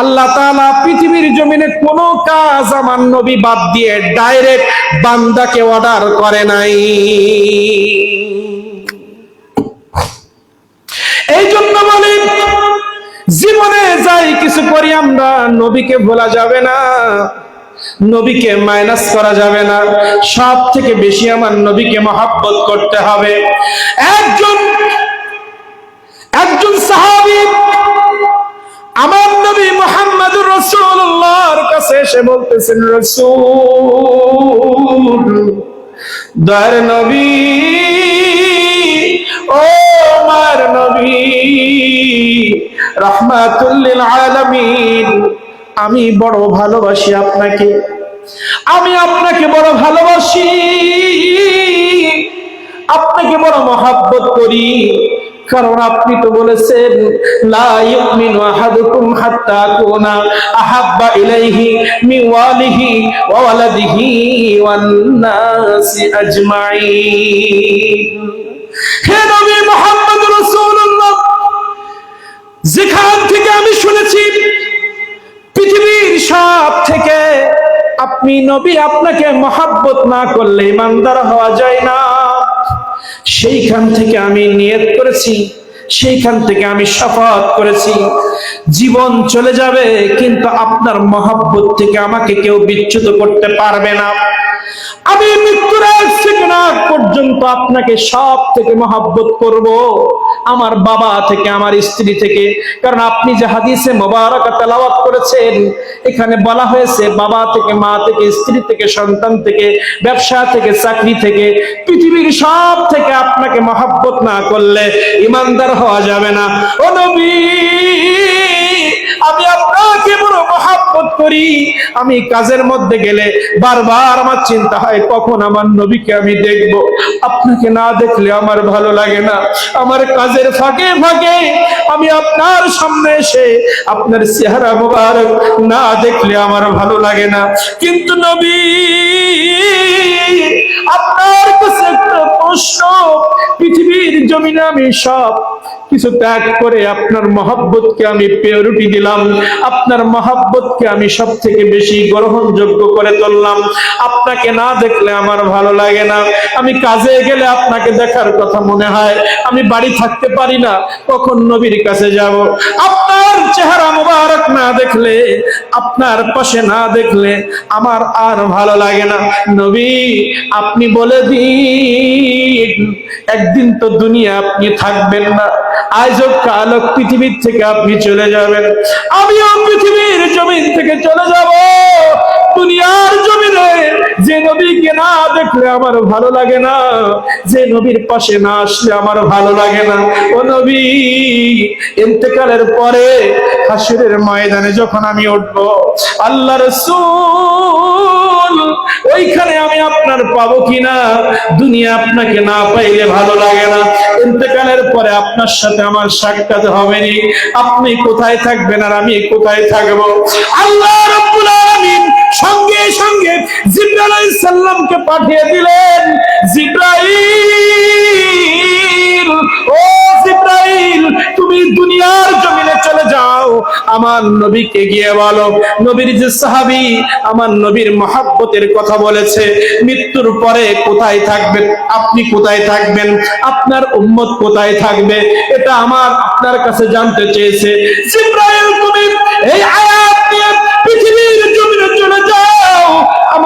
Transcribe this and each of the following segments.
আল্লাহ তাআলা পৃথিবীর জমিনে কোনো কাজ আমার নবী বাদ দিয়ে ডাইরেক্ট বান্দাকে অর্ডার করে নাই। এই জন্য বলি, জীবনে যাই কিছু করি আমরা, নবীকে ভোলা যাবে না, নবীকে মাইনাস করা যাবে না। সব থেকে বেশি আমার নবীকে মহাব্বত করতে হবে। একজন এসে বলতেছেন, রাসূল, দয়ার নবী, ও আমার নবী রহমাতুল্লিল আলামিন, আমি বড় ভালোবাসি আপনাকে, আমি আপনাকে বড় ভালোবাসি, আপনাকে বড় মহাব্বত করি কারণ আপনি তো বলেছেন যেখান থেকে আমি শুনেছি, পৃথিবীর সব থেকে আপনি নবী, আপনাকে মহাব্বত না করলে ইমানদার হওয়া যায় না। সেইখান থেকে আমি নিয়ত করেছি, সেইখান থেকে আমি সফর করেছি। জীবন চলে যাবে, কিন্তু আপনার মহাব্বত থেকে আমাকে কেউ বিচ্যুত করতে পারবে না। আমি মৃত্যুর সেকেন্ড পর্যন্ত আপনাকে সব থেকে মহাব্বত করব। আমার বাবা থেকে, আমার স্ত্রী থেকে। কারণ আপনি যে হাদিসে মোবারকা তেলাওয়াত করেছেন, এখানে বলা হয়েছে বাবা থেকে, মা থেকে, স্ত্রী থেকে, সন্তান থেকে, ব্যবসা থেকে, চাকরি থেকে, পৃথিবীর সব থেকে আপনাকে মহাব্বত না করলে ইমানদার হওয়া যাবে না। ও নবী! আমি আপনাকে বড় মহাব্বত করি। আমি কাজের মধ্যে গেলে বারবার আমার চিন্তা হয়, কখন আমার নবীকে আমি দেখব? আপনাকে না দেখলে আমার ভালো লাগে না। আমার কাজের ফাঁকে ফাঁকে আমি আপনার সামনে এসে আপনার চেহারা মোবারক না দেখলে আমার ভালো লাগে না। কিন্তু নবী, আপনার কাছে একটা পৃথিবীর জমিনে আমি সব কিছু ত্যাগ করে আপনার মহাব্বতকে আমি প্রিয়রিটি দিলাম। আপনার মহাব্বতকে আমি সব থেকে বেশি গ্রহণযোগ্য করে তুললাম। আপনাকে না দেখলে আমার ভালো লাগে না। আমি কাজে গেলে আপনাকে দেখার কথা মনে হয়। আমি বাড়ি থাকতে পারি না। কখন নবীর কাছে যাব? আপনার চেহারা মোবারক না দেখলে, আপনার পাশে না দেখলে আমার আর ভালো লাগে না। নবী, আপনি বলে দিন। একদিন তো দুনিয়া আপনি থাকবেন না। আজ হোক, কাল পৃথিবীর থেকে আপনি চলে যাবেন। আমিও পৃথিবীর জমিন থেকে চলে যাব। দুনিয়ার জমিনে যে নবীকে না দেখলে আমার ভালো লাগে না, যে নবীর পাশে না আসলে আমার ভালো লাগে না। ও নবী, ইন্তেকালের পরে হাসিরের ময়দানে যখন আমি উঠব, আল্লাহ রসুল ওইখানে আমি আপনার পাবো কিনা? দুনিয়া আপনাকে না পাইলে ভালো লাগে না। ইন্তেকালের পরে আপনার সাথে আমার সাক্ষাৎ হবে নি আপনি কোথায় থাকবেন আর আমি কোথায় থাকব? আল্লাহ রাব্বুল আলামিন সঙ্গে সঙ্গে জিব্রাইল আলাইহিস সালামকে পাঠিয়ে দিলেন। জিব্রাইল ও জিব্রাইল, তুমি দুনিয়ার জমিনে চলে যাও। আমার নবীকে গিয়ে বলো, নবীর যে সাহাবী আমার নবীর মহাব্বতের কথা বলেছে, মৃত্যুর পরে কোথায় থাকবেন? আপনি কোথায় থাকবেন? আপনার উম্মত কোথায় থাকবে? এটা আমার আপনার কাছে জানতে চেয়েছে। জিব্রাইল তুমি এই আয়াত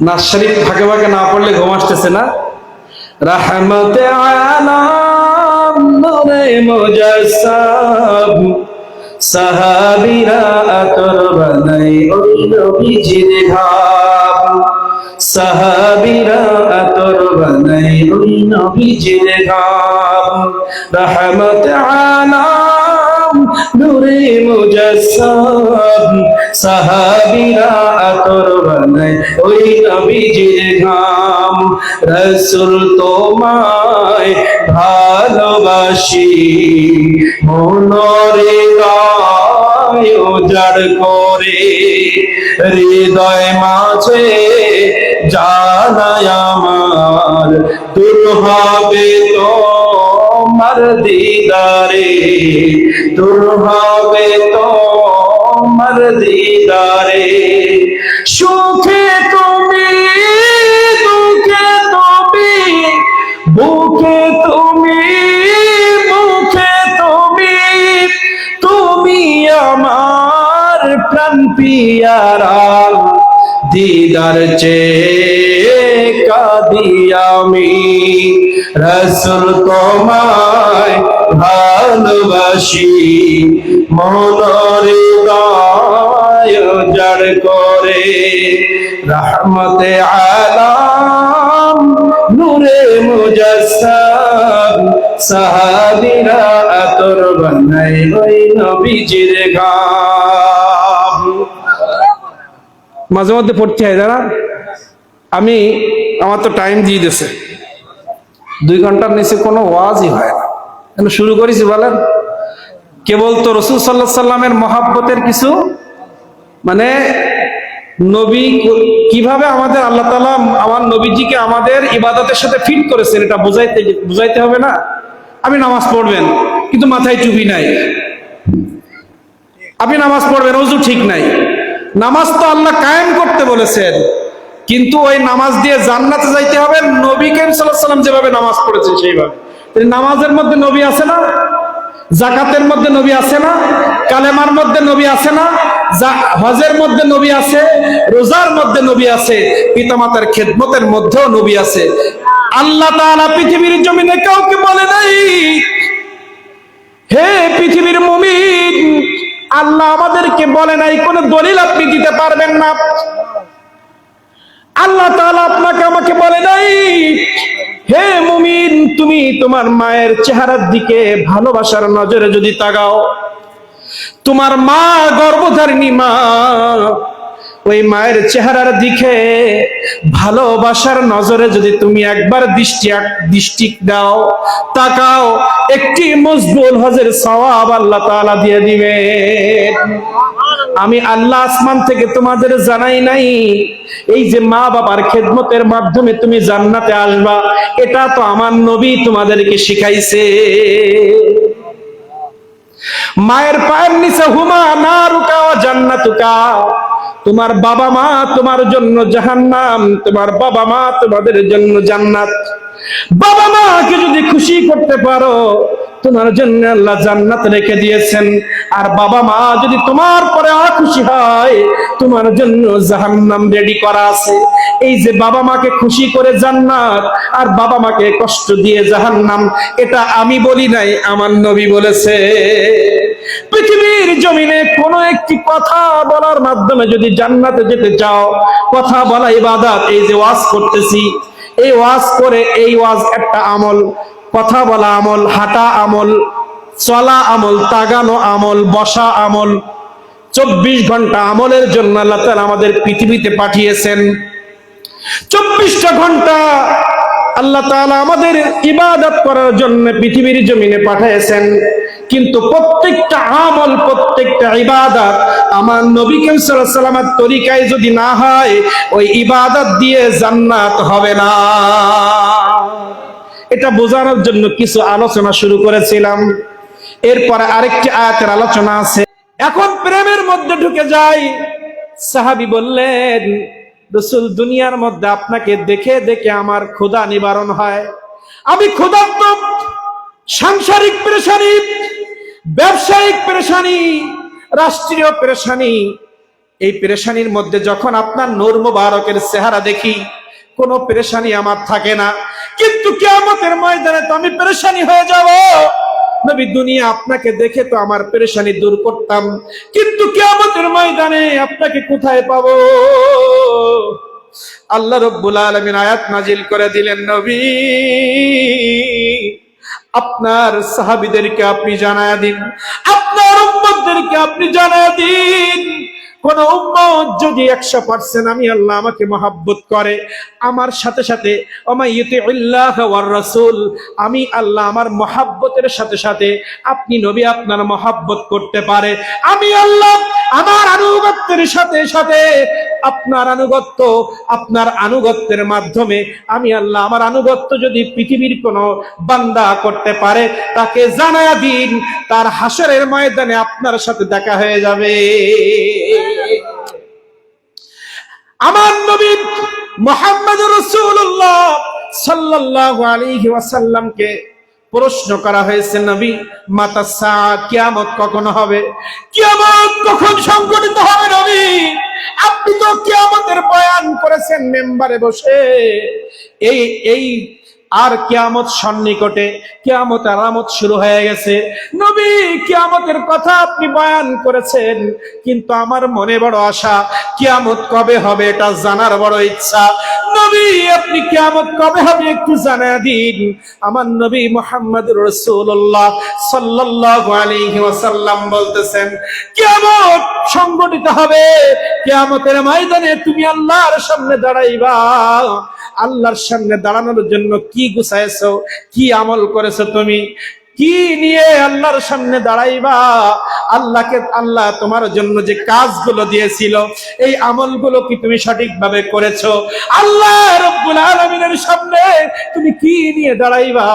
নাথ শরীফ ফাঁকে ফাঁকে না পড়লে ঘুম আসতেছে না। রহমতে নূরে মুজাসসাব সাহাবীরা আতর বানাই ওই নবীজির ঘাব সাহাবীরা আতর বানাই ওই নবীজির নূরে মুজাসসাম, সাহাবীরা আতর বানায় ওই নবীজির ঘাম। রসুল তোমায় ভালোবাসি, মনরে গায় উজাড় করে, হৃদয় মাঝে জানায় আমার, দূর হবে তোমার দিদারে, দূর হবে তোমার দিদারে। সুখে তুমি, দুঃখে তুমি, বুকে তুমি, মুখে তুমি তুমি আমার প্রাণ দিদার চেয়ে কাদি আমি। রসুল তোমায় ভালোবাসি। মনরে গায় জড় করে। রহমতে আলাম, নূরে মুজাসসাম। সাহাবীরা আতর বানাই ওই নবীজির গাম মাঝে মধ্যে পড়তে হয় দাঁড়া আমি, আমার তো টাইম দিয়ে দিছে। দুই ঘণ্টার নিচে কোনো ওয়াজই হয় না। কেন শুরু করেছি বলেন? কেবল তো রসুল সাল্লাহ সাল্লামের মহাব্বতের কিছু মানে নবী কীভাবে আমাদের আল্লাহ তালা আমার নবীজিকে আমাদের ইবাদতের সাথে ফিট করেছেন, এটা বুঝাইতে বুঝাইতে হবে না? আপনি নামাজ পড়বেন, কিন্তু মাথায় টুপি নাই। আপনি নামাজ পড়বেন অজু ঠিক নাই। নামাজ তো আল্লাহ কায়েম করতে বলেছেন। কিন্তু ওই নামাজ দিয়ে জান্নাতে যাইতে হবে। নবী কেম সাল্লাম যেভাবে নামাজ পড়েছেন সেইভাবে। নামাজের মধ্যে নবী আছে না, জাকাতের মধ্যে নবী আছে না, কালেমার মধ্যে নবী আছে না হজের মধ্যে নবী আছে, রোজার মধ্যে নবী আছে, পিতামাতার খেদমতের মধ্যেও নবী আছে। আল্লাহ তাআলা পৃথিবীর জমিনে কাউকে বলে নাই, হে পৃথিবীর মুমিন আল্লাহ আমাদেরকে বলে নাই, কোন দলিল আপনি দিতে পারবেন না। আল্লাহ আপনাকে আমাকে বলে নাই, হে মুমিন, তুমি তোমার মায়ের চেহারার দিকে ভালোবাসার নজরে যদি তাগাও তোমার মা গর্ভধারিণী মা ওই মায়ের চেহারার দিকে ভালোবাসার নজরে যদি তুমি একবার দৃষ্টি দৃষ্টি দাও, তাকাও, একটি মজবুল হজের সওয়াব আল্লাহ তাআলা দিয়ে দিবে। আমি আল্লাহ আসমান থেকে তোমাদের জানাই নাই, এই যে মা বাবার খেদমতের মাধ্যমে তুমি জান্নাতে আসবা, এটা তো আমার নবী তোমাদেরকে শিখাইছে। মায়ের পায়ের নিচে হুমা, না রুকা জান্নাতুকা। তোমার বাবা মা তোমার জন্য জাহান্নাম তোমার বাবা মা তোমাদের জন্য জান্নাত। বাবা মাকে খুশি করতে পারো, তোমার জন্য আল্লাহ জান্নাত রেখে দিয়েছেন। আর বাবা মা যদি তোমার পরে আর খুশি হয়, তোমার জন্য জাহান্নাম রেডি করা আছে। এই যে বাবা মাকে খুশি করে জান্নাত, আর বাবা মাকে কষ্ট দিয়ে জাহান্নাম, এটা আমি বলি নাই, আমার নবী বলেছে। পৃথিবীর জমিনে কোন একটি কথা বলার মাধ্যমে যদি জান্নাতে যেতে চাও, কথা বলা ইবাদত, এই যে ওয়াজ করতেছি, এই ওয়াজ করে, এই ওয়াজ একটা আমল। কথা বলা আমল, হাঁটা আমল, চলা আমল, তাগানো আমল, বসা আমল, চব্বিশ ঘণ্টা আমলের জন্য আল্লাহ তাআলা আমাদের পৃথিবীতে পাঠিয়েছেন। চব্বিশটা ঘণ্টা আল্লাহ তাআলা আমাদের ইবাদত করার জন্য পৃথিবীর জমিনে পাঠিয়েছেন। কিন্তু প্রত্যেকটা আমল, প্রত্যেকটা ইবাদত আমার নবী সাল্লামের তরিকায় যদি না হয়, ওই ইবাদত দিয়ে জান্নাত হবে না। এটা বোঝানোর জন্য কিছু আলোচনা শুরু করেছিলাম। এরপরে আরেকটি আয়াতের আলোচনা আছে। এখন প্রেমের মধ্যে ঢুকে যাই। সাহাবি বললেন, রসুল দুনিয়ার মধ্যে আপনাকে দেখে দেখে আমার ক্ষুধা নিবারণ হয়। আমি ক্ষুধার্ত, সাংসারিক পেরেশানি, ব্যবসায়িক পেরেশানি, রাষ্ট্রীয় পেরেশানি। এই পেরেশানির মধ্যে যখন আপনার নূর মুবারকের চেহারা দেখি কোনো পেরেশানি আমার থাকে না। কিন্তু কিয়ামতের ময়দানে তো আমি পেরেশানি হয়ে যাব। নবী, দুনিয়া আপনাকে দেখে তো আমার পেরেশানি দূর করতাম। কিন্তু কিয়ামতের ময়দানে আপনাকে কোথায় পাবো? আল্লাহ রব্বুল আলামিন আয়াত নাজিল করে দিলেন, নবী, আপনার সাহাবিদেরকে আপনি জানায় দিন, আপনার উম্মতদেরকে আপনি জানায় দিন। কোন উম্মত যদি একশো পার্সেন্ট আমি আল্লাহ আমাকে মহাব্বত করে, আমার সাথে সাথে রাসূল, আমি আল্লাহ আমার মহাব্বতের সাথে সাথে আপনি নবী আপনার মহাব্বত করতে পারে। আমি আল্লাহ আমার আনুগত্যের সাথে সাথে আপনার আনুগত্য, আপনার আনুগত্যের মাধ্যমে আমি আল্লাহ আমার আনুগত্য যদি পৃথিবীর কোনো বান্দা করতে পারে, তাকে জানায়া দিন, তার হাসরের ময়দানে আপনার সাথে দেখা হয়ে যাবে। আমার নবী মোহাম্মদ রসুল্লাহ সাল্লাল্লাহু আলাইহি ওয়াসাল্লামকে প্রশ্ন করা হয়েছে, নবী, মাতা কিয়ামত কখন হবে? কিয়ামত কখন সংঘটিত হবে, নবী? আপনি তো কিয়ামতের বয়ান করেছেন মেম্বারে বসে। এই এই আর কিয়ামত সন্নিকটে কিয়ামত আরামত শুরু হয়ে গেছে। নবী, কিয়ামতের কথা আপনি বয়ান করেছেন, কিন্তু আমার মনে বড় আশা, কিয়ামত কবে হবে এটা জানার বড় ইচ্ছা। নবী, আপনি কিয়ামত কবে হবে একটু জানা দিন। আমার নবী মোহাম্মদ রসুল্লাহ সাল্লাল্লাহু আলাইহি ওয়াসাল্লাম বলতেছেন, কিয়ামত সংগঠিত হবে। কিয়ামতের ময়দানে তুমি আল্লাহর সামনে দাঁড়াইবা। আল্লাহর সামনে দাঁড়ানোর জন্য কি গুছাইছো? কি আমল করেছ তুমি? কি নিয়ে আল্লাহর সামনে দাঁড়াইবা? আল্লাহকে, আল্লাহ তোমার জন্য যে কাজগুলো দিয়েছিল, এই আমলগুলো কি তুমি সঠিকভাবে করেছ? আল্লাহ রব্বুল সামনে তুমি কি নিয়ে দাঁড়াইবা?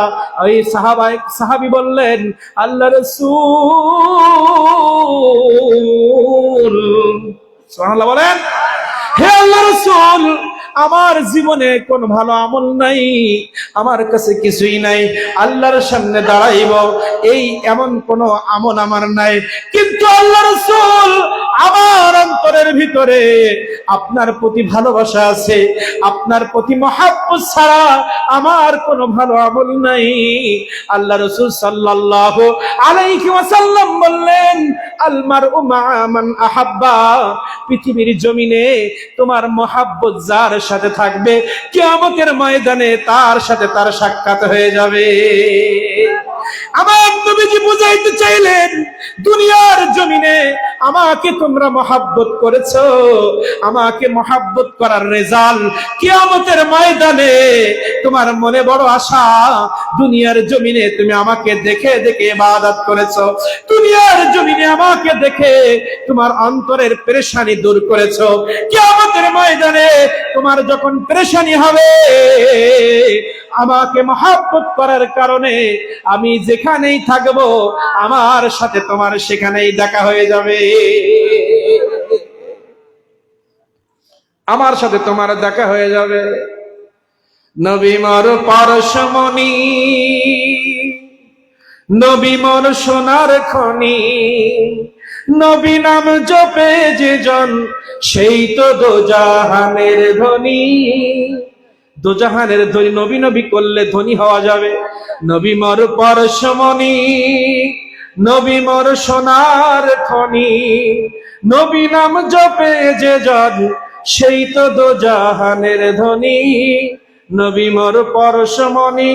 ওই সাহাবাই, সাহাবি বললেন, আল্লাহ রসুল সুবহানাল্লাহ বলেন, হে আল্লাহ রসুল আমার জীবনে কোন ভালো আমল নাই, আমার কাছে কিছুই নাই, আল্লাহর সামনে দাঁড়াইব, এই এমন কোন আমল আমার নাই। কিন্তু আল্লাহ রসুল আমার অন্তরের ভিতরে আপনার প্রতি ভালোবাসা আছে, আপনার প্রতি মহাব্বত ছাড়া আমার কোনো ভালো আমল নাই। আল্লাহ রসুল সাল্লাহ আলাইহি ওয়াসাল্লাম বললেন আলমার উমান আহাব্বা, পৃথিবীর জমিনে তোমার মহাব্বত যার সাথে থাকবে, কিয়ামতের ময়দানে তার সাথে তার সাক্ষাৎ হয়ে যাবে। আমার নবীজি বুঝাইতে চাইলেন দুনিয়ার জমিনে আমাকে তোমরা মহাব্বত করেছ। আমাকে মহাব্বত করার রেজাল্ট কিয়ামতের ময়দানে। তোমার মনে বড় আশা, দুনিয়ার জমিনে তুমি আমাকে দেখে দেখে ইবাদত করেছ। দুনিয়ার জমিনে আমাকে দেখে তোমার অন্তরের পেরেশানি দূর করেছ। কিয়ামতের ময়দানে তোমার যখন পেরেশানি হবে আমাকে মহাব্বত করার কারণে আমি যেখানেই থাকব, আমার সাথে তোমার সেখানেই দেখা হয়ে যাবে। আমার সাথে তোমার দেখা হয়ে যাবে। নবী মর পরশমণি, নবী মর সোনার খনি, নবী নাম জপে যে জন, সেই তো দোজাহানের ধনী দোজাহানের ধনী নবী নবী করলে ধনী হওয়া যাবে। নবী মর পরশমণি, নবী মর সোনার খনি। নবী নাম জপে যে জন সেই তো দুজাহানের ধনী। নবী মর পরশমণি।